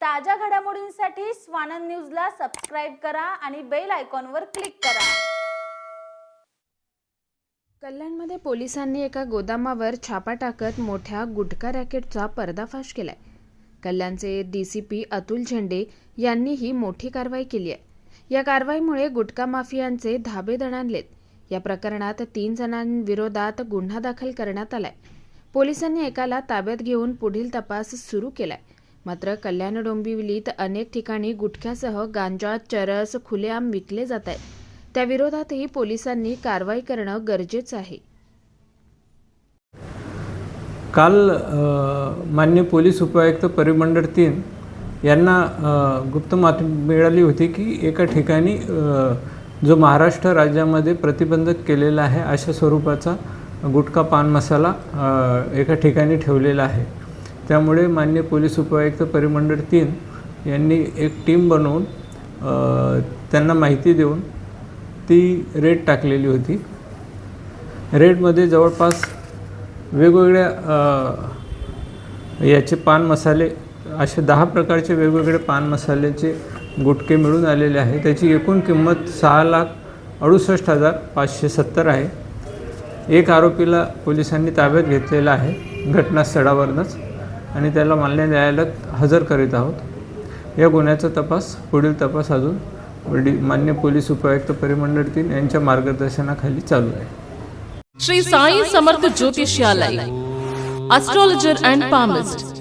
ताज्या घडामोडींसाठी स्वानंद न्यूजला सबस्क्राईब करा आणि बेल आयकॉनवर क्लिक करा. कल्याणमध्ये पोलिसांनी एका गोदामावर छापा टाकत मोठ्या गुटखा रॅकेटचा पर्दाफाश केलाय. कल्याणचे पी अतुल झेंडे यांनी ही मोठी कारवाई केली आहे. या कारवाईमुळे गुटखा माफियांचे धाबे दणाणलेत. या प्रकरणात तीन जणांविरोधात गुन्हा दाखल करण्यात आलाय. पोलिसांनी एकाला ताब्यात घेऊन पुढील तपास सुरू केलाय. मात्र कल्याण डोंबिवलीत अनेक ठिकाणी गुटख्यासह गांजा चरस खुलेआम विकले जात आहेत. त्याविरोधातही पोलिसांनी कारवाई करणं गरजेचं आहे. काल मान्य पोलीस उपायुक्त परिमंडळ तीन यांना गुप्त माहिती मिळाली होती की एका ठिकाणी जो महाराष्ट्र राज्यामध्ये प्रतिबंधक केलेला आहे अशा स्वरूपाचा गुटखा पान मसाला एका ठिकाणी ठेवलेला आहे. त्यामुळे मान्य पोलीस उपायुक्त परिमंडळ तीन यांनी एक टीम बनवून त्यांना माहिती देऊन ती रेड टाकलेली होती. रेडमध्ये जवळपास वेगवेगळ्या याचे पान मसाले असे दहा प्रकारचे वेगवेगळे पान मसाल्याचे गुटके मिळून आलेले आहे त्याची एकूण किंमत सहा लाख अडुसष्ट हजार पाचशे सत्तर आहे. एक आरोपीला पोलिसांनी ताब्यात घेतलेला आहे. घटनास्थळावरनंच. आणि त्याला मान्य न्यायालयात हजर करीत आहोत. या गुन्ह्याचा तपास पुढील तपास अजून डी मान्य पोलीस उपायुक्त परिमंडळ तीन यांच्या मार्गदर्शनाखाली चालू आहे. Shri Sai Samarth Jyotishalaya astrologer